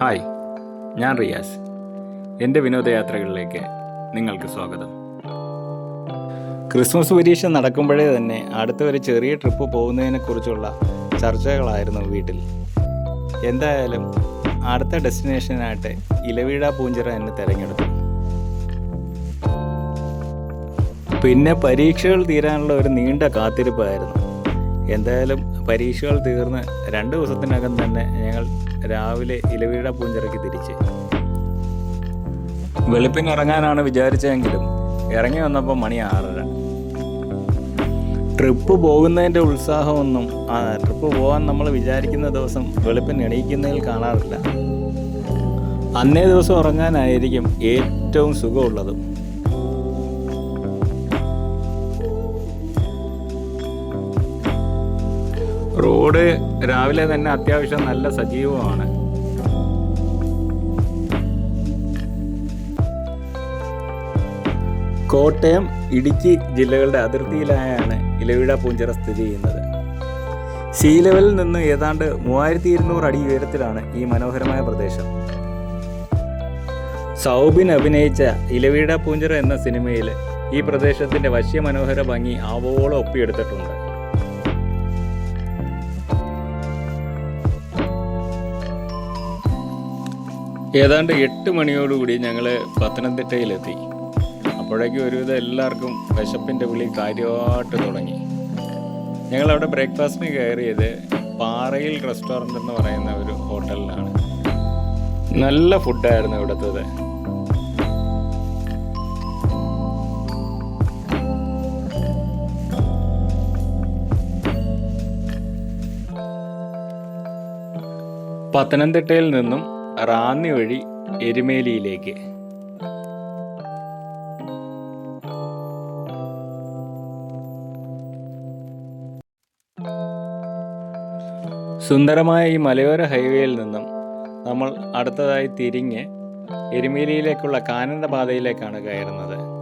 Hi ഞാൻ റിയാസ്. എന്റെ വിനോദയാത്രകളിലേക്ക് നിങ്ങൾക്ക് സ്വാഗതം. ക്രിസ്മസ് പരീക്ഷ നടക്കുമ്പോഴേ തന്നെ അടുത്ത ഒരു ചെറിയ ട്രിപ്പ് പോകുന്നതിനെക്കുറിച്ചുള്ള ചർച്ചകളായിരുന്നു വീട്ടിൽ. എന്തായാലും അടുത്ത ഡെസ്റ്റിനേഷനായിട്ട് ഇലവീഴ പൂഞ്ചിറ എന്നെ തിരഞ്ഞെടുത്തു. പിന്നെ പരീക്ഷകൾ തീരാനുള്ള ഒരു നീണ്ട കാത്തിരിപ്പായിരുന്നു. എന്തായാലും പരീക്ഷകൾ തീർന്ന് രണ്ട് ദിവസത്തിനകം തന്നെ ഞങ്ങൾ രാവിലെ ഇലവീട പൂഞ്ചിറക്കി തിരിച്ച്. വെളുപ്പിന് ഇറങ്ങാനാണ് വിചാരിച്ചതെങ്കിലും ഇറങ്ങി വന്നപ്പോൾ മണി ആറര. ട്രിപ്പ് പോകുന്നതിന്റെ ഉത്സാഹമൊന്നും ആ ട്രിപ്പ് പോകാൻ നമ്മൾ വിചാരിക്കുന്ന ദിവസം വെളുപ്പിന് എണീക്കുന്നതിൽ കാണാറില്ല. അന്നേ ദിവസം ഉറങ്ങാനായിരിക്കും ഏറ്റവും സുഖമുള്ളതും. റോഡ് രാവിലെ തന്നെ അത്യാവശ്യം നല്ല സജീവമാണ്. കോട്ടയം ഇടുക്കി ജില്ലകളുടെ അതിർത്തിയിലായാണ് ഇലവിഴ പൂഞ്ചിറ സ്ഥിതി ചെയ്യുന്നത്. സീ ലെവലിൽ നിന്ന് ഏതാണ്ട് മൂവായിരത്തി ഇരുന്നൂറ് അടി ഉയരത്തിലാണ് ഈ മനോഹരമായ പ്രദേശം. സൗബിൻ അഭിനയിച്ച ഇലവീട പൂഞ്ചിറ എന്ന സിനിമയിൽ ഈ പ്രദേശത്തിന്റെ വശ്യ മനോഹര ഭംഗി ആവോളം ഒപ്പിയെടുത്തിട്ടുണ്ട്. ഏതാണ്ട് എട്ട് മണിയോടുകൂടി ഞങ്ങൾ പത്തനംതിട്ടയിലെത്തി. അപ്പോഴേക്കും ഒരുവിധം എല്ലാവർക്കും വിശപ്പിന്റെ വിളി കാര്യമായിട്ട് തുടങ്ങി. ഞങ്ങളവിടെ ബ്രേക്ക്ഫാസ്റ്റിന് കയറിയത് പാറയിൽ റെസ്റ്റോറന്റ് എന്ന് പറയുന്ന ഒരു ഹോട്ടലിലാണ്. നല്ല ഫുഡായിരുന്നു ഇവിടുത്തത്. പത്തനംതിട്ടയിൽ നിന്നും റാന്നി വഴി എരുമേലിയിലേക്ക്. സുന്ദരമായ ഈ മലയോര ഹൈവേയിൽ നിന്നും നമ്മൾ അടുത്തതായി തിരിഞ്ഞ് എരുമേലിയിലേക്കുള്ള കാനന്ദപാതയിലേക്കാണ് കയറുന്നത്.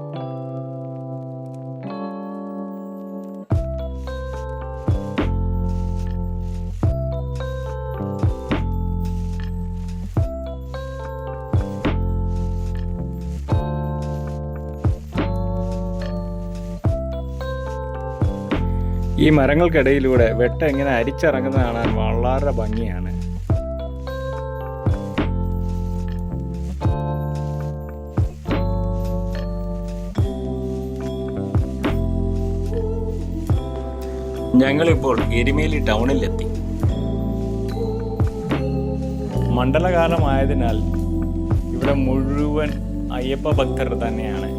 ഈ മരങ്ങൾക്കിടയിലൂടെ വെട്ട എങ്ങനെ അരിച്ചിറങ്ങുന്ന കാണാൻ വളരെ ഭംഗിയാണ്. ഞങ്ങളിപ്പോൾ എരുമേലി ടൗണിലെത്തി. മണ്ഡലകാലമായതിനാൽ ഇവിടെ മുഴുവൻ അയ്യപ്പ ഭക്തർ തന്നെയാണ്.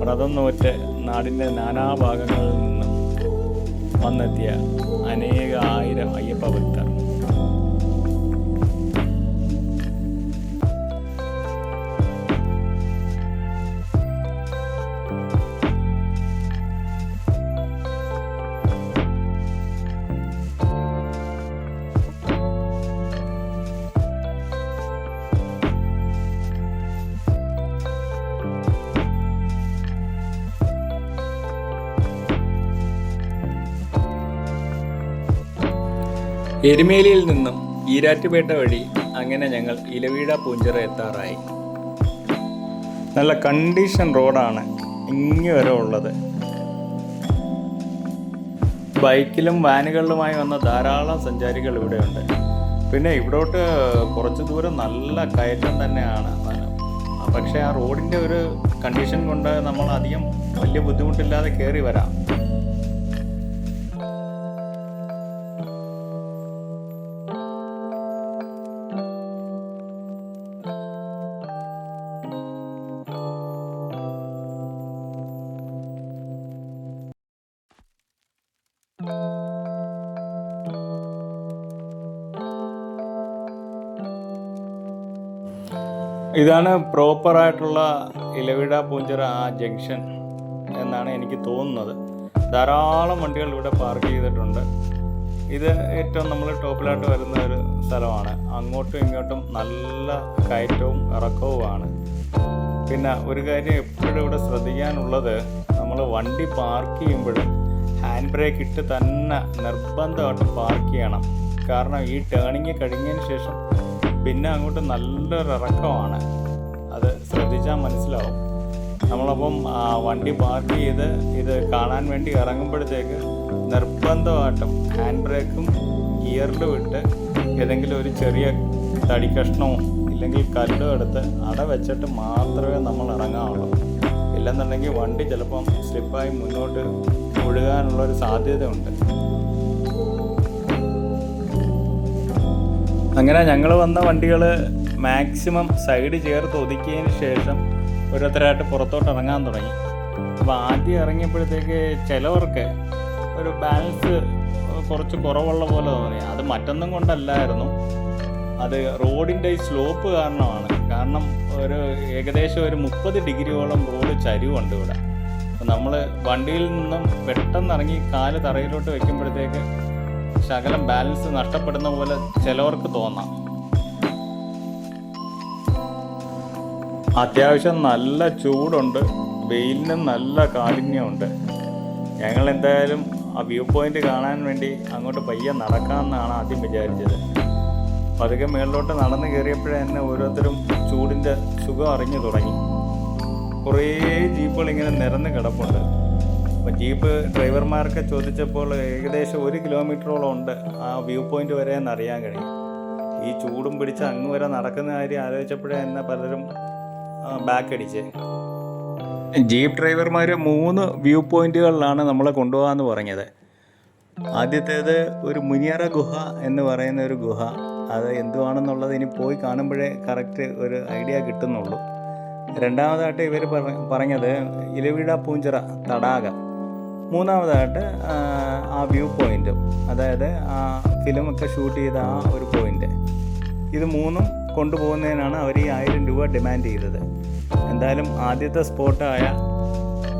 വ്രതം നോറ്റ് നാടിന്റെ നാനാഭാഗങ്ങളിൽ വന്നെത്തിയ അനേകായിരം അയ്യപ്പ ഭക്തർ. എരുമേലിയിൽ നിന്നും ഈരാറ്റുപേട്ട വഴി അങ്ങനെ ഞങ്ങൾ ഇലവീട പൂഞ്ചിറ എത്താറായി. നല്ല കണ്ടീഷൻ റോഡാണ് ഇങ്ങി വരെ ഉള്ളത്. ബൈക്കിലും വാനുകളിലുമായി വന്ന ധാരാളം സഞ്ചാരികൾ ഇവിടെയുണ്ട്. പിന്നെ ഇവിടോട്ട് കുറച്ച് ദൂരം നല്ല കയറ്റം തന്നെയാണ്. പക്ഷേ ആ റോഡിന്റെ ഒരു കണ്ടീഷൻ കൊണ്ട് നമ്മൾ അധികം വലിയ ബുദ്ധിമുട്ടില്ലാതെ കയറി വരാം. ഇതാണ് പ്രോപ്പറായിട്ടുള്ള ഇലവിട പൂഞ്ചിറ ആ ജംഗ്ഷൻ എന്നാണ് എനിക്ക് തോന്നുന്നത്. ധാരാളം വണ്ടികൾ ഇവിടെ പാർക്ക് ചെയ്തിട്ടുണ്ട്. ഇത് ഏറ്റവും നമ്മൾ ടോപ്പിലായിട്ട് വരുന്ന ഒരു സ്ഥലമാണ്. അങ്ങോട്ടും ഇങ്ങോട്ടും നല്ല കയറ്റവും ഇറക്കവുമാണ്. പിന്നെ ഒരു കാര്യം എപ്പോഴും ഇവിടെ ശ്രദ്ധിക്കാനുള്ളത് നമ്മൾ വണ്ടി പാർക്ക് ചെയ്യുമ്പോഴും ഹാൻഡ് ബ്രേക്ക് ഇട്ട് തന്നെ നിർബന്ധമായിട്ട് പാർക്ക് ചെയ്യണം. കാരണം ഈ ടേണിങ് കഴിഞ്ഞതിന് ശേഷം പിന്നെ അങ്ങോട്ട് നല്ലൊരു ഇറക്കമാണ്. അത് ശ്രദ്ധിച്ചാൽ മനസ്സിലാവും. നമ്മളപ്പം വണ്ടി പാർക്ക് ചെയ്ത് ഇത് കാണാൻ വേണ്ടി ഇറങ്ങുമ്പോഴത്തേക്ക് നിർബന്ധമായിട്ടും ഹാൻഡ് ബ്രേക്കും ഗിയറിലും ഇട്ട് ഏതെങ്കിലും ഒരു ചെറിയ തടി കഷ്ണമോ ഇല്ലെങ്കിൽ കല്ലോ എടുത്ത് അട വെച്ചിട്ട് മാത്രമേ നമ്മൾ ഇറങ്ങാവുള്ളൂ. ഇല്ലെന്നുണ്ടെങ്കിൽ വണ്ടി ചിലപ്പം സ്ലിപ്പായി മുന്നോട്ട് ഒഴുകാനുള്ളൊരു സാധ്യതയുണ്ട്. അങ്ങനെ ഞങ്ങൾ വന്ന വണ്ടികൾ മാക്സിമം സൈഡ് ചേർത്ത് ഒതുക്കിയതിന് ശേഷം ഓരോരുത്തരായിട്ട് പുറത്തോട്ട് ഇറങ്ങാൻ തുടങ്ങി. അപ്പോൾ ആദ്യം ഇറങ്ങിയപ്പോഴത്തേക്ക് ചിലവർക്ക് ഒരു ബാലൻസ് കുറച്ച് കുറവുള്ള പോലെ തോന്നി. അത് മറ്റൊന്നും കൊണ്ടല്ലായിരുന്നു. അത് റോഡിന്റെ സ്ലോപ്പ് കാരണമാണ്. കാരണം ഒരു ഏകദേശം ഒരു മുപ്പത് ഡിഗ്രിയോളം റോഡ് ചരിവുണ്ട് ഇവിടെ. നമ്മൾ വണ്ടിയിൽ നിന്നും പെട്ടെന്ന് ഇറങ്ങി കാൽ തറയിലോട്ട് വെക്കുമ്പോഴത്തേക്ക് ശകലം ബാലൻസ് നഷ്ടപ്പെടുന്ന പോലെ ചിലവർക്ക് തോന്നാം. അത്യാവശ്യം നല്ല ചൂടുണ്ട് വെയിലിന് നല്ല കാഠിന്യമുണ്ട്. ഞങ്ങൾ എന്തായാലും ആ വ്യൂ പോയിന്റ് കാണാൻ വേണ്ടി അങ്ങോട്ട് പയ്യെ നടക്കാമെന്നാണ് ആദ്യം വിചാരിച്ചത്. പതുക്കെ മേളിലോട്ട് നടന്നു കയറിയപ്പോഴേ തന്നെ ഓരോരുത്തരും ചൂടിന്റെ സുഖം അറിഞ്ഞു തുടങ്ങി. കുറേ ജീപ്പുകൾ ഇങ്ങനെ നിരന്ന് കിടപ്പുണ്ട്. അപ്പോൾ ജീപ്പ് ഡ്രൈവർമാർക്ക് ചോദിച്ചപ്പോൾ ഏകദേശം ഒരു കിലോമീറ്ററോളം ഉണ്ട് ആ വ്യൂ പോയിന്റ് വരെ എന്നറിയാൻ കഴിയും. ഈ ചൂടും പിടിച്ച് അങ്ങ് വരെ നടക്കുന്ന കാര്യം ആലോചിച്ചപ്പോഴേ എന്നെ പലരും ബാക്ക് അടിച്ചേ ജീപ്പ് ഡ്രൈവർമാർ മൂന്ന് വ്യൂ പോയിന്റുകളിലാണ് നമ്മളെ കൊണ്ടുപോകാമെന്ന് പറഞ്ഞത്. ആദ്യത്തേത് ഒരു മുനിയറ ഗുഹ എന്ന് പറയുന്ന ഒരു ഗുഹ. അത് എന്തുവാണെന്നുള്ളത് ഇനി പോയി കാണുമ്പോഴേ കറക്റ്റ് ഒരു ഐഡിയ കിട്ടുന്നുള്ളൂ. രണ്ടാമതായിട്ട് ഇവർ പറഞ്ഞത് ഇലവിട പൂഞ്ചിറ തടാകം. മൂന്നാമതായിട്ട് ആ, വ്യൂ പോയിന്റും അതായത് ആ ഫിലിമൊക്കെ ഷൂട്ട് ചെയ്ത ആ ഒരു പോയിന്റ് ഇത് മൂന്നും കൊണ്ടുപോകുന്നതിനാണ് അവർ ഈ ആയിരം രൂപ ഡിമാൻഡ് ചെയ്തത്. എന്തായാലും ആദ്യത്തെ സ്പോട്ടായ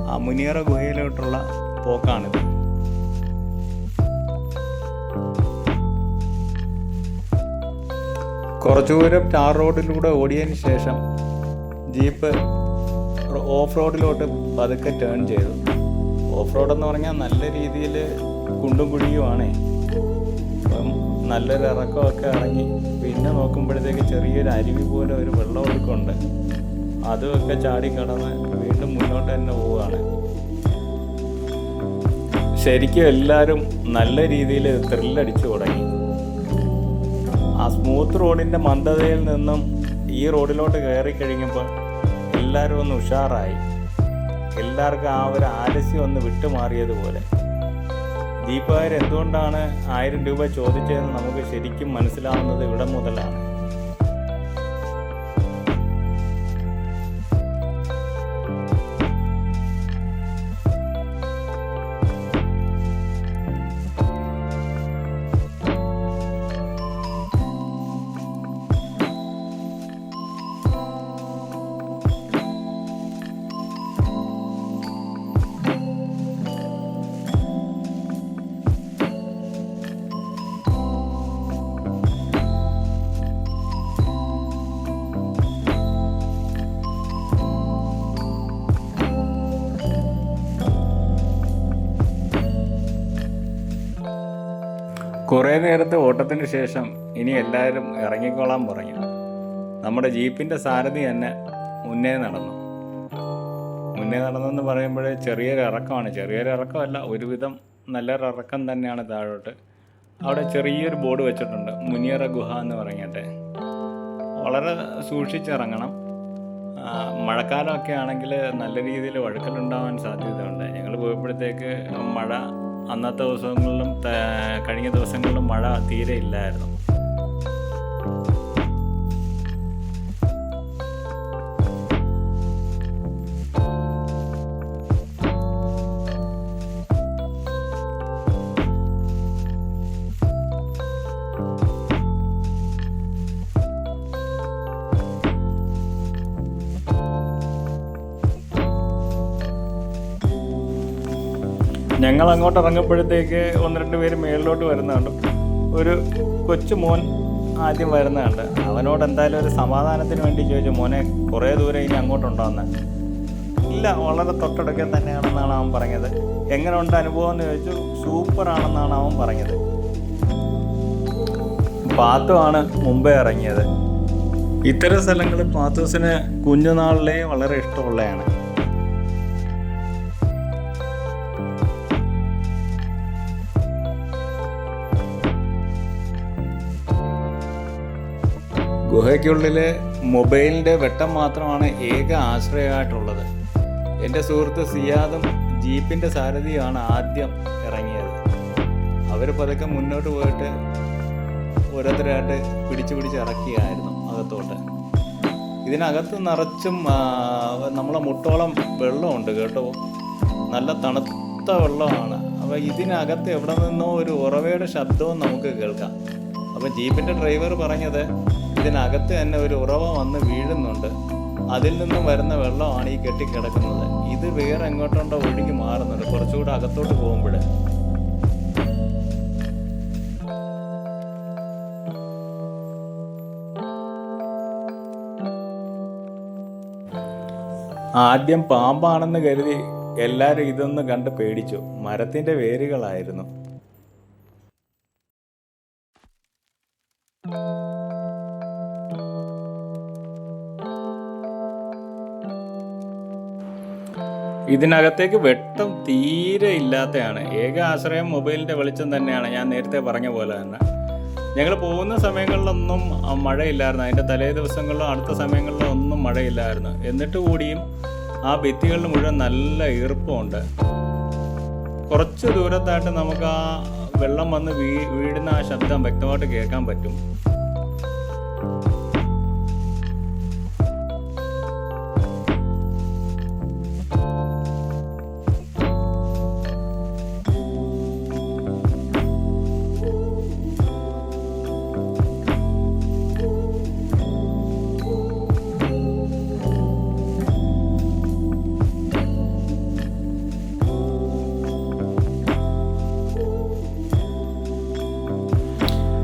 ആ മുനിയറ ഗുഹയിലോട്ടുള്ള പോക്കാണിത്. കുറച്ചു ദൂരം ടാർ റോഡിലൂടെ ഓടിയതിന് ശേഷം ജീപ്പ് ഓഫ് റോഡിലോട്ട് പതുക്കെ ടേൺ ചെയ്തു. ഓഫ് റോഡ് എന്ന് പറഞ്ഞാൽ നല്ല രീതിയിൽ കുണ്ടും കുഴിയുമാണ്. അപ്പം നല്ലൊരു ഇറക്കമൊക്കെ ഇറങ്ങി പിന്നെ നോക്കുമ്പോഴത്തേക്ക് ചെറിയൊരു അരുവി പോലെ ഒരു വെള്ളം ഒഴുക്കുണ്ട്. അതുമൊക്കെ ചാടി കടന്ന് വീണ്ടും മുന്നോട്ട് തന്നെ പോവുകയാണ്. ശരിക്കും എല്ലാവരും നല്ല രീതിയിൽ ത്രില്ലടിച്ചു തുടങ്ങി. ആ സ്മൂത്ത് റോഡിന്റെ മന്ദതയിൽ നിന്നും ഈ റോഡിലോട്ട് കയറി കഴിയുമ്പോൾ എല്ലാവരും ഒന്ന് ഉഷാറായി. എല്ലാവർക്കും ആ ഒരു ആലസ്യം ഒന്ന് വിട്ടുമാറിയതുപോലെ. ദീപകാർ എന്തുകൊണ്ടാണ് ആയിരം രൂപ ചോദിച്ചതെന്ന് നമുക്ക് ശരിക്കും മനസ്സിലാവുന്നത് ഇവിടെ മുതലാണ്. കുറേ നേരത്തെ ഓട്ടത്തിന് ശേഷം ഇനി എല്ലാവരും ഇറങ്ങിക്കോളാൻ പറഞ്ഞു. നമ്മുടെ ജീപ്പിന്റെ സാരഥി തന്നെ മുന്നേ നടന്നു. മുന്നേ നടന്നെന്ന് പറയുമ്പോൾ ചെറിയൊരു ഇറക്കമാണ്. ചെറിയൊരു ഇറക്കമല്ല ഒരുവിധം നല്ലൊരു ഇറക്കം തന്നെയാണ് താഴോട്ട്. അവിടെ ചെറിയൊരു ബോർഡ് വെച്ചിട്ടുണ്ട് മുനിയറ ഗുഹ എന്ന് പറഞ്ഞിട്ട്. വളരെ സൂക്ഷിച്ചിറങ്ങണം. മഴക്കാലമൊക്കെ ആണെങ്കിൽ നല്ല രീതിയിൽ വഴുക്കലുണ്ടാവാൻ സാധ്യതയുണ്ട്. ഞങ്ങൾ പോയപ്പോഴത്തേക്ക് മഴ അന്നത്തെ ദിവസങ്ങളിലും കഴിഞ്ഞ ദിവസങ്ങളിലും മഴ തീരെ ഇല്ലായിരുന്നു. ഞങ്ങൾ അങ്ങോട്ട് ഇറങ്ങുമ്പോഴത്തേക്ക് ഒന്ന് രണ്ട് പേര് മേളിലോട്ട് വരുന്നുണ്ട് ഒരു കൊച്ചു മോൻ ആദ്യം വരുന്നുണ്ട് അവനോട് എന്തായാലും ഒരു സമാധാനത്തിന് വേണ്ടി ചോദിച്ചു മോനെ കുറേ ദൂരം ഇനി അങ്ങോട്ടുണ്ടോന്ന് ഇല്ല വളരെ തൊട്ടടുക്കെ തന്നെയാണെന്നാണ് അവൻ പറഞ്ഞത്. എങ്ങനെ ഉണ്ട് അനുഭവം എന്ന് ചോദിച്ചു സൂപ്പറാണെന്നാണ് അവൻ പറഞ്ഞത്. പാത്തുവാണ് മുമ്പേ ഇറങ്ങിയത്. ഇത്തരം സ്ഥലങ്ങൾ പാത്തൂസിന് കുഞ്ഞുനാളിലേ വളരെ ഇഷ്ടമുള്ളതാണ് ഗുഹയ്ക്കുള്ളിൽ മൊബൈലിന്റെ വെട്ടം മാത്രമാണ് ഏക ആശ്രയമായിട്ടുള്ളത്. എന്റെ സുഹൃത്ത് സിയാദും ജീപ്പിന്റെ സാരഥിയുമാണ് ആദ്യം ഇറങ്ങിയത്. അവർ പതുക്കെ മുന്നോട്ട് പോയിട്ട് ഓരോരുത്തരായിട്ട് പിടിച്ചു പിടിച്ച് ഇറക്കിയായിരുന്നു അകത്തോട്ട്. ഇതിനകത്ത് നിറച്ചും നമ്മളെ മുട്ടോളം വെള്ളമുണ്ട് കേട്ടോ. നല്ല തണുത്ത വെള്ളമാണ്. അപ്പോൾ ഇതിനകത്ത് എവിടെ നിന്നോ ഒരു ഉറവയുടെ ശബ്ദവും നമുക്ക് കേൾക്കാം. അപ്പോൾ ജീപ്പിന്റെ ഡ്രൈവർ പറഞ്ഞത് ഇതിനകത്ത് തന്നെ ഒരു ഉറവ വന്ന് വീഴുന്നുണ്ട്. അതിൽ നിന്നും വരുന്ന വെള്ളമാണ് ഈ കെട്ടിക്കിടക്കുന്നത്. ഇത് വേറെ എങ്ങോട്ടുണ്ടോ ഒഴുകി മാറുന്നുണ്ട്. കുറച്ചുകൂടെ അകത്തോട്ട് പോകുമ്പോൾ ആദ്യം പാമ്പാണെന്ന് കരുതി എല്ലാവരും ഇതൊന്ന് കണ്ട് പേടിച്ചു. മരത്തിന്റെ വേരുകളായിരുന്നു. ഇതിനകത്തേക്ക് വെട്ടം തീരെ ഇല്ലാത്തതാണ് ഏക ആശ്രയം മൊബൈലിന്റെ വെളിച്ചം തന്നെയാണ്. ഞാൻ നേരത്തെ പറഞ്ഞ പോലെ തന്നെ. ഞങ്ങൾ പോകുന്ന സമയങ്ങളിലൊന്നും മഴയില്ലായിരുന്നു. അതിന്റെ തലേ ദിവസങ്ങളിലും അടുത്ത സമയങ്ങളിലും ഒന്നും മഴയില്ലായിരുന്നു. എന്നിട്ട് കൂടിയും ആ ഭിത്തികളിൽ മുഴുവൻ നല്ല ഈർപ്പമുണ്ട് കുറച്ച് ദൂരത്തായിട്ട് നമുക്ക് ആ വെള്ളം വന്ന് വീ വീഴുന്ന ആ ശബ്ദം വ്യക്തമായിട്ട് കേൾക്കാൻ പറ്റും.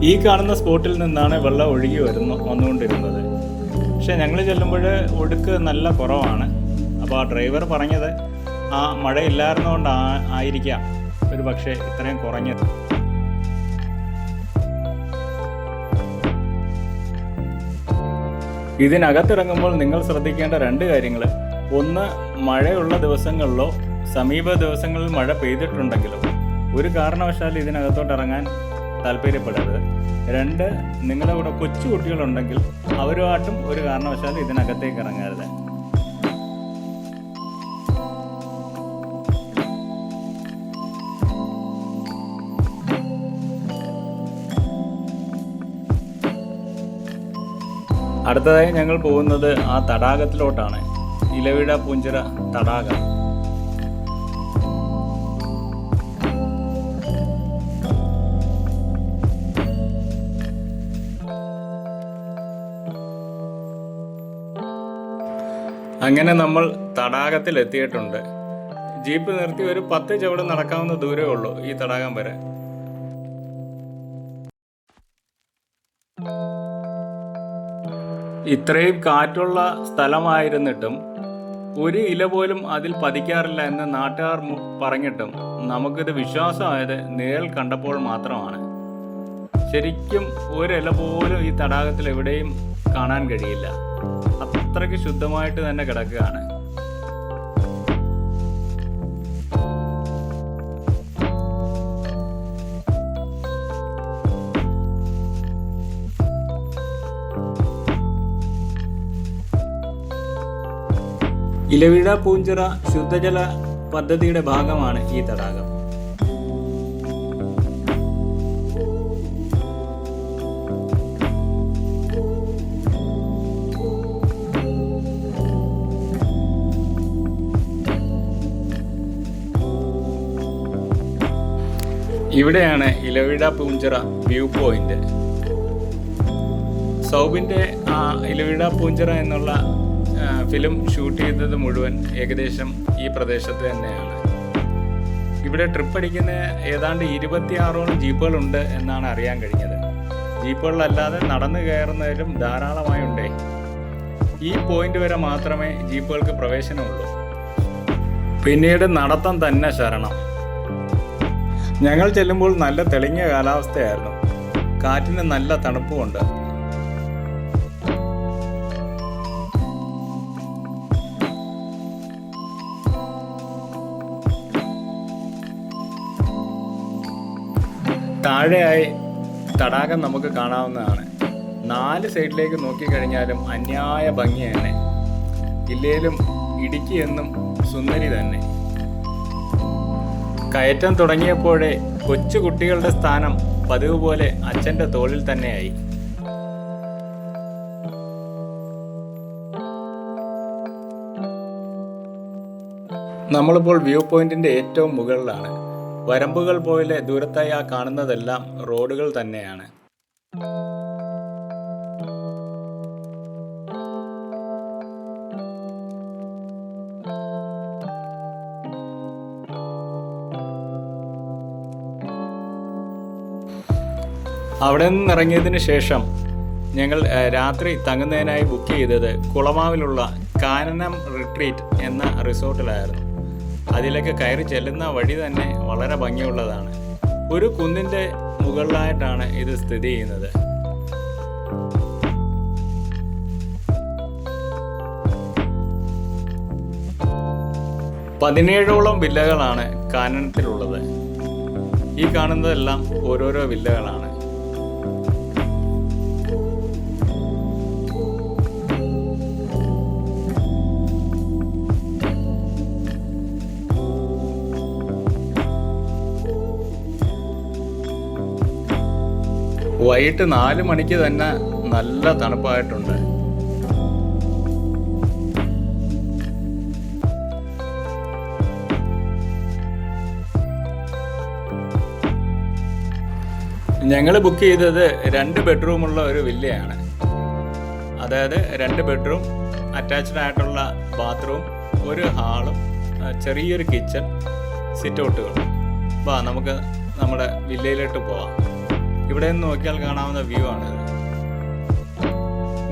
ഈ കാണുന്ന സ്പോട്ടിൽ നിന്നാണ് വെള്ളം ഒഴുകി വരുന്നു വന്നുകൊണ്ടിരുന്നത്. പക്ഷെ ഞങ്ങൾ ചെല്ലുമ്പോൾ ഒടുക്ക് നല്ല കുറവാണ്. അപ്പോൾ ആ ഡ്രൈവർ പറഞ്ഞത് ആ മഴയില്ലായിരുന്നുകൊണ്ട് ആയിരിക്കാം. ഒരു പക്ഷേ ഇത്രയും കുറഞ്ഞത്. ഇതിനകത്തിറങ്ങുമ്പോൾ നിങ്ങൾ ശ്രദ്ധിക്കേണ്ട രണ്ട് കാര്യങ്ങൾ ഒന്ന് മഴയുള്ള ദിവസങ്ങളിലോ സമീപ ദിവസങ്ങളിൽ മഴ പെയ്തിട്ടുണ്ടെങ്കിലോ ഒരു കാരണവശാലും ഇതിനകത്തോട്ട് ഇറങ്ങാൻ താല്പര്യപ്പെടരുത്. രണ്ട് നിങ്ങളുടെ കൂടെ കൊച്ചു കുട്ടികളുണ്ടെങ്കിൽ അവരുമായിട്ടും ഒരു കാരണവശാലും ഇതിനകത്തേക്ക് ഇറങ്ങരുത്. അടുത്തതായി ഞങ്ങൾ പോകുന്നത് ആ തടാകത്തിലോട്ടാണ്. ഇലവിഴ പൂഞ്ചിറ തടാകം. അങ്ങനെ നമ്മൾ തടാകത്തിൽ എത്തിയിട്ടുണ്ട് ജീപ്പ് നിർത്തി ഒരു പത്ത് ചവിട് നടക്കാവുന്ന ദൂരമേ ഉള്ളൂ ഈ തടാകം വരെ. ഇത്രയും കാറ്റുള്ള സ്ഥലമായിരുന്നിട്ടും ഒരു ഇല പോലും അതിൽ പതിക്കാറില്ല എന്ന് നാട്ടുകാർ പറഞ്ഞിട്ടും നമുക്കിത് വിശ്വാസമായത് നേരിൽ കണ്ടപ്പോൾ മാത്രമാണ്. ശരിക്കും ഒരില പോലും ഈ തടാകത്തിൽ എവിടെയും കാണാൻ കഴിയില്ല. അത്രയ്ക്ക് ശുദ്ധമായിട്ട് തന്നെ കിടക്കുകയാണ്. ഇലവിഴ പൂഞ്ചിറ ശുദ്ധജല പദ്ധതിയുടെ ഭാഗമാണ് ഈ തടാകം. ഇവിടെയാണ് ഇലവിട പൂഞ്ചിറ വ്യൂ പോയിന്റ്. സൗബിന്റെ ആ ഇലവിട പൂഞ്ചിറ എന്നുള്ള ഫിലിം ഷൂട്ട് ചെയ്തത് മുഴുവൻ ഏകദേശം ഈ പ്രദേശത്ത് തന്നെയാണ്. ഇവിടെ ട്രിപ്പ് അടിക്കുന്ന ഏതാണ്ട് ഇരുപത്തിയാറോളം ജീപ്പുകളുണ്ട് എന്നാണ് അറിയാൻ കഴിഞ്ഞത്. ജീപ്പുകളിലല്ലാതെ നടന്നു കയറുന്നതിലും ധാരാളമായി ഉണ്ടേ ഈ പോയിന്റ് വരെ മാത്രമേ ജീപ്പുകൾക്ക് പ്രവേശനമുള്ളൂ. പിന്നീട് നടത്തം തന്നെ ശരണം. ഞങ്ങൾ ചെല്ലുമ്പോൾ നല്ല തെളിഞ്ഞ കാലാവസ്ഥയായിരുന്നു. കാറ്റിന് നല്ല തണുപ്പുമുണ്ട്. താഴെയായി തടാകം നമുക്ക് കാണാവുന്നതാണ്. നാല് സൈഡിലേക്ക് നോക്കിക്കഴിഞ്ഞാലും അന്യായ ഭംഗി തന്നെ ഇല്ലേലും ഇടുക്കി എന്നും സുന്ദരി തന്നെ. കയറ്റം തുടങ്ങിയപ്പോഴേ കൊച്ചു കുട്ടികളുടെ സ്ഥാനം പതിവ് പോലെ അച്ഛന്റെ തോളിൽ തന്നെയായി. നമ്മളിപ്പോൾ വ്യൂ പോയിന്റിന്റെ ഏറ്റവും മുകളിലാണ്. വരമ്പുകൾ പോലെ ദൂരത്തായി ആ കാണുന്നതെല്ലാം റോഡുകൾ തന്നെയാണ്. അവിടെ നിന്ന് ഇറങ്ങിയതിന് ശേഷം ഞങ്ങൾ രാത്രി തങ്ങുന്നതിനായി ബുക്ക് ചെയ്തത് കുളമാവിലുള്ള കാനനം റിട്രീറ്റ് എന്ന റിസോർട്ടിലായിരുന്നു. അതിലേക്ക് കയറി ചെല്ലുന്ന വഴി തന്നെ വളരെ ഭംഗിയുള്ളതാണ്. ഒരു കുന്നിന്റെ മുകളിലായിട്ടാണ് ഇത് സ്ഥിതി ചെയ്യുന്നത്. പതിനേഴോളം വില്ലകളാണ് കാനനത്തിലുള്ളത്. ഈ കാണുന്നതെല്ലാം ഓരോരോ വില്ലകളാണ്. വൈകിട്ട് നാല് മണിക്ക് തന്നെ നല്ല തണുപ്പായിട്ടുണ്ട്. ഞങ്ങൾ ബുക്ക് ചെയ്തത് രണ്ട് ബെഡ്റൂമുള്ള ഒരു വില്ലയാണ് അതായത് രണ്ട് ബെഡ്റൂം അറ്റാച്ച്ഡ് ആയിട്ടുള്ള ബാത്റൂം ഒരു ഹാളും ചെറിയൊരു കിച്ചൺ സിറ്റ് ഔട്ടുകൾ വാ നമുക്ക് നമ്മുടെ വില്ലയിലോട്ട് പോവാം. ഇവിടെ നിന്ന് നോക്കിയാൽ കാണാവുന്ന വ്യൂ ആണ്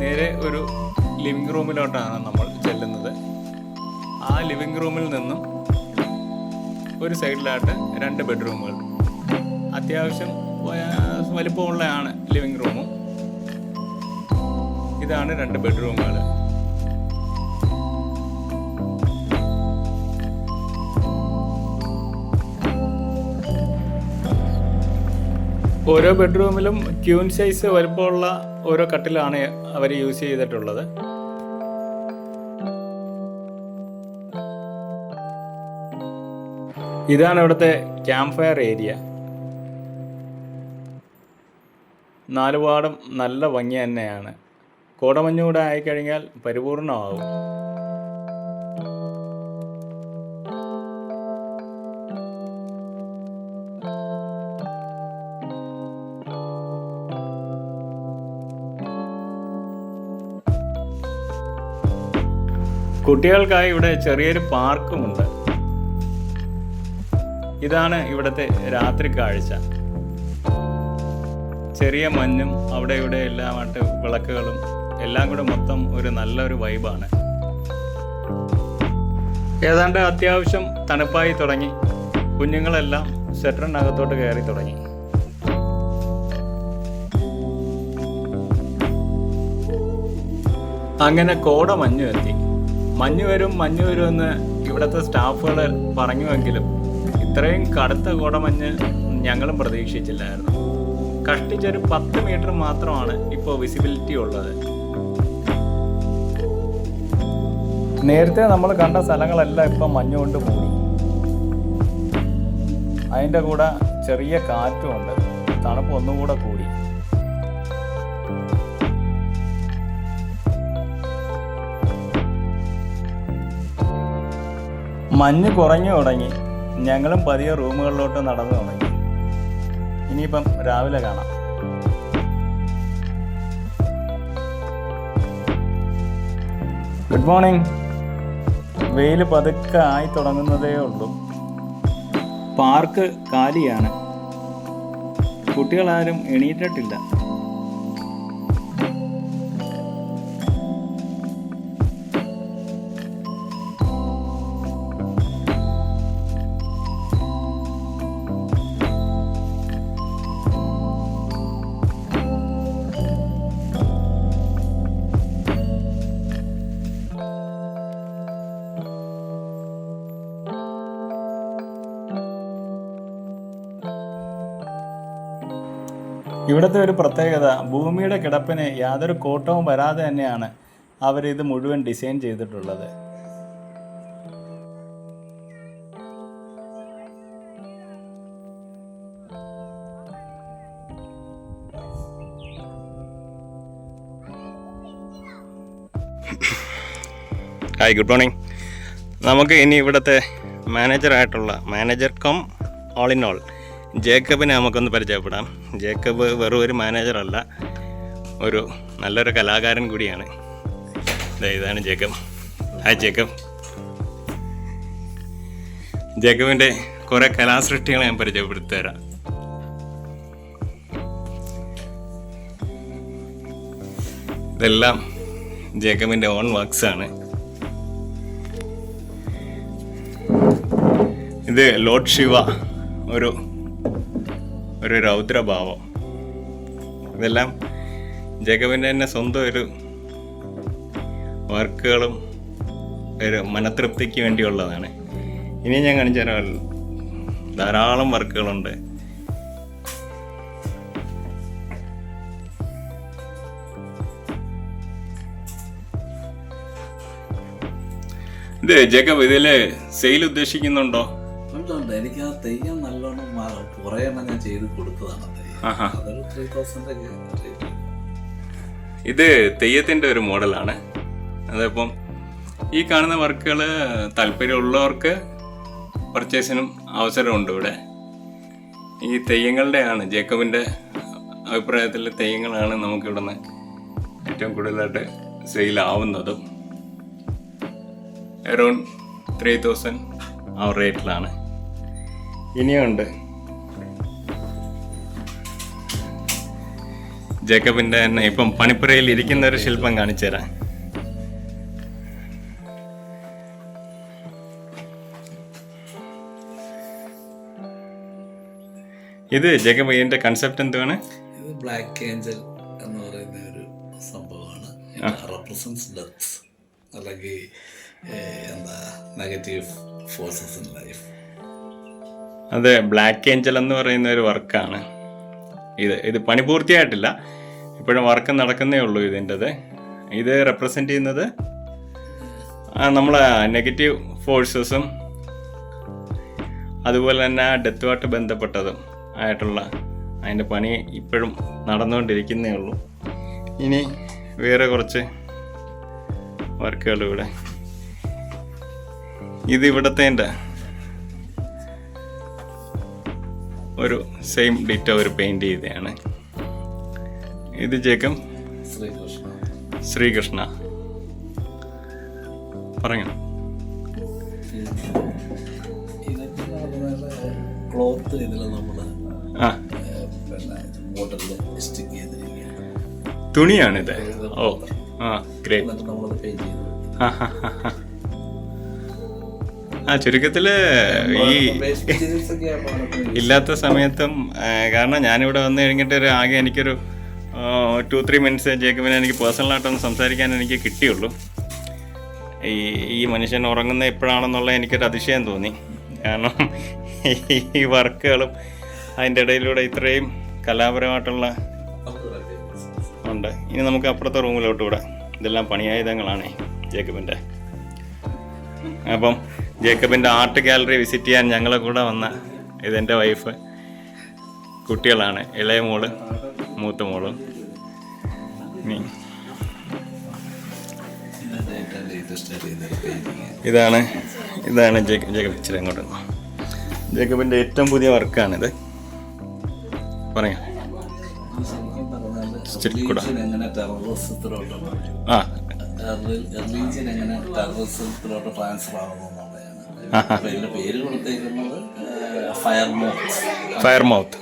നേരെ ഒരു ലിവിംഗ് റൂമിലോട്ടാണ് നമ്മൾ ചെല്ലുന്നത്. ആ ലിവിംഗ് റൂമിൽ നിന്നും ഒരു സൈഡിലായിട്ട് രണ്ട് ബെഡ്റൂമുകൾ അത്യാവശ്യം വലിപ്പമുള്ളതാണ് ലിവിങ് റൂമും ഇതാണ് രണ്ട് ബെഡ്റൂമുകൾ ഓരോ ബെഡ്റൂമിലും ക്യൂൻ സൈസ് വലിപ്പമുള്ള ഓരോ കട്ടിലാണ് അവർ യൂസ് ചെയ്തിട്ടുള്ളത്. ഇതാണ് ഇവിടുത്തെ ക്യാമ്പ് ഫയർ ഏരിയ നാലുപാടും നല്ല ഭംഗി തന്നെയാണ്. കോടമഞ്ഞൂടെ ആയിക്കഴിഞ്ഞാൽ പരിപൂർണമാകും. കുട്ടികൾക്കായി ഇവിടെ ചെറിയൊരു പാർക്കുമുണ്ട്. ഇതാണ് ഇവിടുത്തെ രാത്രി കാഴ്ച ചെറിയ മഞ്ഞും അവിടെ ഇവിടെ എല്ലാമായിട്ട് വിളക്കുകളും എല്ലാം കൂടെ മൊത്തം ഒരു നല്ലൊരു വൈബാണ്. ഏതാണ്ട് അത്യാവശ്യം തണുപ്പായി തുടങ്ങി. കുഞ്ഞുങ്ങളെല്ലാം സ്വെറ്ററിനകത്തോട്ട് കയറി തുടങ്ങി. അങ്ങനെ കോട മഞ്ഞു എത്തി. മഞ്ഞു വരും മഞ്ഞു വരുമെന്ന് ഇവിടുത്തെ സ്റ്റാഫുകൾ പറഞ്ഞുവെങ്കിലും ഇത്രയും കടുത്ത കോടമഞ്ഞ് ഞങ്ങളും പ്രതീക്ഷിച്ചില്ലായിരുന്നു. കഷ്ടിച്ചൊരു പത്ത് മീറ്റർ മാത്രമാണ് ഇപ്പോൾ വിസിബിലിറ്റി ഉള്ളത്. നേരത്തെ നമ്മൾ കണ്ട സ്ഥലങ്ങളെല്ലാം ഇപ്പം മഞ്ഞുകൊണ്ട് മൂടി. അതിന്റെ കൂടെ ചെറിയ കാറ്റുമുണ്ട് തണുപ്പ് ഒന്നും കൂടെ കൂടി. മഞ്ഞ് കുറഞ്ഞു തുടങ്ങി ഞങ്ങളും പതിയെ റൂമുകളിലോട്ട് നടന്നു തുടങ്ങി. ഇനിയിപ്പം രാവിലെ കാണാം. ഗുഡ് മോർണിംഗ് വെയിൽ പതുക്കെ ആയി തുടങ്ങുന്നതേ ഉള്ളൂ. പാർക്ക് കാലിയാണ്. കുട്ടികളാരും എണീറ്റിട്ടില്ല. ഇവിടുത്തെ ഒരു പ്രത്യേകത ഭൂമിയുടെ കിടപ്പിന് യാതൊരു കോട്ടവും വരാതെ തന്നെയാണ് അവരിത് മുഴുവൻ ഡിസൈൻ ചെയ്തിട്ടുള്ളത്. ഹായ് ഗുഡ് മോർണിംഗ് നമുക്ക് ഇനി ഇവിടുത്തെ മാനേജറായിട്ടുള്ള manager cum all in all ജേക്കബിനെ നമുക്കൊന്ന് പരിചയപ്പെടാം. ജേക്കബ് വെറും ഒരു മാനേജറല്ല ഒരു നല്ലൊരു കലാകാരൻ കൂടിയാണ്. ഇതാണ് ജേക്കബ്. Hi Jacob. ജേക്കബിന്റെ കുറേ കലാസൃഷ്ടികൾ ഞാൻ പരിചയപ്പെടുത്തി തരാം. ഇതെല്ലാം ജേക്കബിന്റെ ഓൺ വർക്ക്സ് ആണ്. ഇത് ലോഡ് ശിവ ഒരു ഒരു രൗദ്രഭാവം. ഇതെല്ലാം ജേക്കബിന്റെ തന്നെ സ്വന്തം ഒരു വർക്കുകളും ഒരു മനതൃപ്തിക്ക് വേണ്ടിയുള്ളതാണ്. ഇനി ഞാൻ കാണിച്ചു ധാരാളം വർക്കുകളുണ്ട്. ഇത് ജേക്കബ് ഇതിൽ സെയിൽ ഉദ്ദേശിക്കുന്നുണ്ടോ? എനിക്ക് ആ തെയ്യം കുറേ എണ്ണം ഞാൻ ചെയ്ത് കൊടുത്തതാണ് തെയ്യം ആഹാ. അതൊരു ത്രീ തൗസൻഡ് ഇത് തെയ്യത്തിന്റെ ഒരു മോഡലാണ്. അതിപ്പം ഈ കാണുന്ന വർക്കുകൾ താല്പര്യമുള്ളവർക്ക് പർച്ചേസിനും അവസരമുണ്ട് ഇവിടെ. ഈ തെയ്യങ്ങളുടെയാണ് ജേക്കബിന്റെ അഭിപ്രായത്തിൽ തെയ്യങ്ങളാണ് നമുക്കിവിടെ ഇവിടുന്ന് ഏറ്റവും കൂടുതലായിട്ട് സെയിലാവുന്നതും. അറൗണ്ട് ത്രീ തൗസൻഡ് ആ റേറ്റിലാണ് ഇനിയുണ്ട്. ജേക്കബിന്റെ തന്നെ ഇപ്പം പണിപ്പുരയിൽ ഇരിക്കുന്ന ഒരു ശില്പം കാണിച്ചു തരാം. ഇത് ജേക്കബ് ഇതിന്റെ കൺസെപ്റ്റ് എന്താണ് ഇത് ബ്ലാക്ക് ഏഞ്ചൽ എന്ന് പറയുന്ന ഒരു സംഭവമാണ്. റെപ്രസെന്റ്സ് ഡെത്ത് അല്ലെങ്കിൽ എന്താ നെഗറ്റീവ് ഫോഴ്സസ് ഇൻ ലൈഫ് അതെ ബ്ലാക്ക് ഏഞ്ചൽ എന്ന് പറയുന്ന ഒരു വർക്കാണ് ഇത് ഇത് പണി പൂർത്തിയായിട്ടില്ല. ഇപ്പോഴും വർക്ക് നടക്കുന്നേ ഉള്ളൂ ഇതിന്റെത്. ഇത് റെപ്രസെന്റ് ചെയ്യുന്നത് നമ്മളെ നെഗറ്റീവ് ഫോഴ്സസും അതുപോലെ തന്നെ ഡെത്തുമായിട്ട് ബന്ധപ്പെട്ടതും ആയിട്ടുള്ള അതിന്റെ പണി ഇപ്പോഴും നടന്നുകൊണ്ടിരിക്കുന്നേ ഉള്ളൂ. ഇനി വേറെ കുറച്ച് വർക്കുകൾ ഇവിടെ ഇത് ഒരു സെയിം ഡിറ്റ ഒരു പെയിന്റ് ചെയ്തതാണ്. ഇത് ജേക്കം ശ്രീകൃഷ്ണ. ശ്രീകൃഷ്ണ. ഇതൊക്കെ ക്ലോത്ത് ഇതിൽ നമ്മൾ ആ. സ്റ്റിക്ക് ചെയ്തിരിക്കുകയാണ്. തുണിയാണിത്? ഓ ആ ഗ്രേറ്റ് നമ്മൾ നമ്മളത് പെയിന്റ് ചെയ്തു. ആ ചുരുക്കത്തിൽ ഈ ഇല്ലാത്ത സമയത്തും കാരണം ഞാനിവിടെ വന്നു കഴിഞ്ഞിട്ട് ഒരു ആകെ എനിക്കൊരു ടു ത്രീ മിനിറ്റ്സ് ജേക്കബിനെ എനിക്ക് പേഴ്സണലായിട്ടൊന്ന് സംസാരിക്കാൻ എനിക്ക് കിട്ടിയുള്ളൂ. ഈ ഈ മനുഷ്യൻ ഉറങ്ങുന്ന എപ്പോഴാണെന്നുള്ള എനിക്കൊരു അതിശയം തോന്നി. കാരണം ഈ വർക്കുകളും അതിന്റെ ഇടയിലൂടെ ഇത്രയും കലാപരമായിട്ടുള്ള ഉണ്ട്. ഇനി നമുക്ക് അപ്പുറത്തെ റൂമിലോട്ട് ഇവിടെ ഇതെല്ലാം പണിയായുധങ്ങളാണ് ജേക്കബിന്റെ. അപ്പം ജേക്കബിന്റെ ആർട്ട് ഗാലറി വിസിറ്റ് ചെയ്യാൻ ഞങ്ങളെ കൂടെ വന്ന ഇതെന്റെ വൈഫ് കുട്ടികളാണ് ഇളയ മോൾ മൂത്ത മോളും ഇതാണ് ഇതാണ് ജേക്കബ് ഇച്ചിരി അങ്ങോട്ട്. ജേക്കബിന്റെ ഏറ്റവും പുതിയ വർക്കാണിത് പറയാം എങ്ങനെ ആ ട്രാൻസ്ഫർ ആവുന്നു ഇതിന്റെ പേര് കൊടുത്തേക്കുന്നത് ഫയർ മോത്ത് ഫയർ മൗത്ത്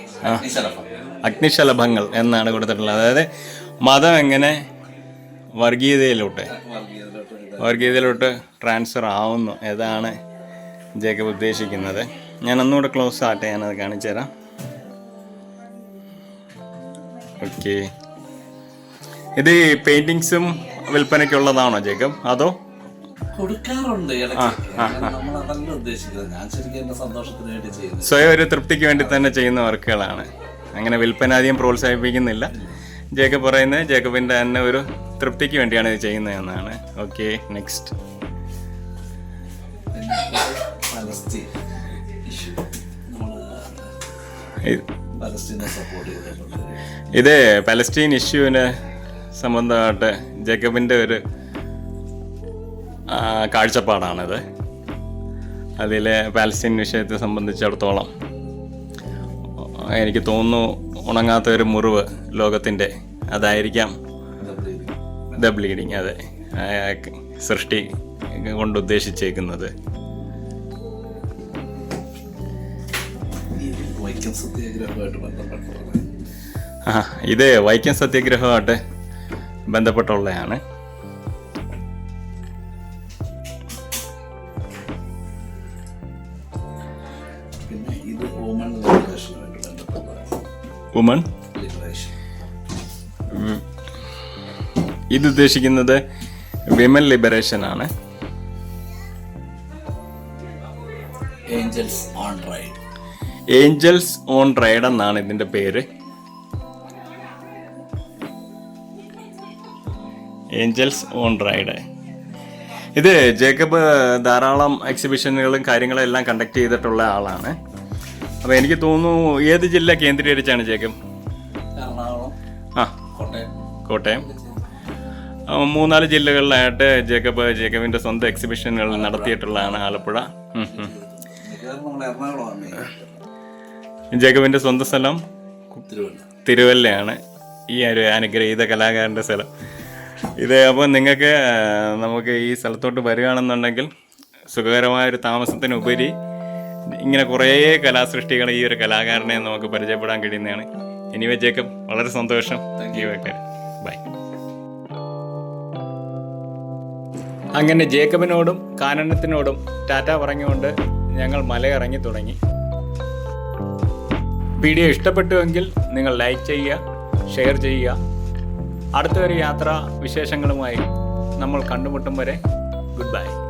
അഗ്നിശലഭങ്ങൾ എന്നാണ് കൊടുത്തിട്ടുള്ളത്. അതായത് മതം എങ്ങനെ വർഗീയതയിലോട്ട് വർഗീയതയിലോട്ട് ട്രാൻസ്ഫർ ആവുന്നു ഏതാണ് ജേക്കബ് ഉദ്ദേശിക്കുന്നത്? ഞാൻ ഒന്നുകൂടെ ക്ലോസ് ആട്ടെ ഞാനത് കാണിച്ചു തരാം. ഓക്കെ ഇത് പെയിന്റിങ്സും വിൽപ്പനയ്ക്കുള്ളതാണോ ജേക്കബ്? അതോ കൊടുക്കാറുണ്ട് ഇടയ്ക്ക്. നമ്മൾ അതല്ല ഉദ്ദേശിക്കുന്നത്. ഞാൻ ശരിക്കും എന്റെ സന്തോഷത്തിന് വേണ്ടി ചെയ്യുന്നത്. സ്വയം ഒരു തൃപ്തിക്ക് വേണ്ടി തന്നെ ചെയ്യുന്ന വർക്കുകളാണ്. അങ്ങനെ വിൽപ്പന പ്രോത്സാഹിപ്പിക്കുന്നില്ല. ജേക്കബ് പറയുന്നത് ജേക്കബിന്റെ തന്നെ ഒരു തൃപ്തിക്ക് വേണ്ടിയാണ് ഇത് ചെയ്യുന്നതെന്നാണ് ഓക്കെ നെക്സ്റ്റ് ഇത് പലസ്റ്റീൻ ഇഷ്യൂവിന് സംബന്ധമായിട്ട് ജേക്കബിന്റെ ഒരു കാഴ്ചപ്പാടാണിത്. അതിലെ പാലസ്തീൻ വിഷയത്തെ സംബന്ധിച്ചിടത്തോളം എനിക്ക് തോന്നുന്നു ഉണങ്ങാത്ത ഒരു മുറിവ് ലോകത്തിന്റെ അതായിരിക്കാം ദ ബ്ലീഡിങ് അതെ സൃഷ്ടി കൊണ്ട് ഉദ്ദേശിച്ചേക്കുന്നത്. ആ ഇത് വൈക്കം സത്യാഗ്രഹമായിട്ട് ബന്ധപ്പെട്ടുള്ളതാണ്. വുമൺ ഇത് ഉദ്ദേശിക്കുന്നത് വിമൻ ലിബറേഷൻ ആണ്. Angels on ride angels on ride എന്നാണ് ഇതിന്റെ പേര്. ഏഞ്ചൽസ് ഓൺ റൈഡ് ഇത് ജേക്കബ് ധാരാളം എക്സിബിഷനുകളും കാര്യങ്ങളും എല്ലാം കണ്ടക്ട് ചെയ്തിട്ടുള്ള ആളാണ്. അപ്പോൾ എനിക്ക് തോന്നുന്നു ഏത് ജില്ല കേന്ദ്രീകരിച്ചാണ് ജേക്കബ്? എറണാകുളം ആ. കോട്ടയം. മൂന്നാൽ ജില്ലകളിലായിട്ട് ജേക്കബ് ജേക്കബിന്റെ സ്വന്തം എക്സിബിഷനുകൾ നടത്തിയിട്ടുള്ളതാണ് ആലപ്പുഴ. ജേക്കബിന്റെ സ്വന്തം സ്ഥലം? തിരുവല്ലയാണ്. ഈ ഒരു അനുഗ്രഹീത കലാകാരന്റെ സ്ഥലം. ഇത് അപ്പോൾ നിങ്ങൾക്ക് നമുക്ക് ഈ സ്ഥലത്തോട്ട് വരികയാണെന്നുണ്ടെങ്കിൽ സുഖകരമായ ഒരു താമസത്തിനുപരി ഇങ്ങനെ കുറേ കലാസൃഷ്ടികൾ ഈ ഒരു കലാകാരനെ നമുക്ക് പരിചയപ്പെടാൻ കഴിയുന്നതാണ്. എനിവേ ജേക്കബ് വളരെ സന്തോഷം. ഈ വെക്കാൻ ബൈ അങ്ങനെ ജേക്കബിനോടും കാനനത്തിനോടും ടാറ്റ പറഞ്ഞുകൊണ്ട് ഞങ്ങൾ മലയിറങ്ങി തുടങ്ങി. വീഡിയോ ഇഷ്ടപ്പെട്ടുവെങ്കിൽ നിങ്ങൾ ലൈക്ക് ചെയ്യുക ഷെയർ ചെയ്യുക. അടുത്തൊരു യാത്രാ വിശേഷങ്ങളുമായി നമ്മൾ കണ്ടുമുട്ടും വരെ. Good bye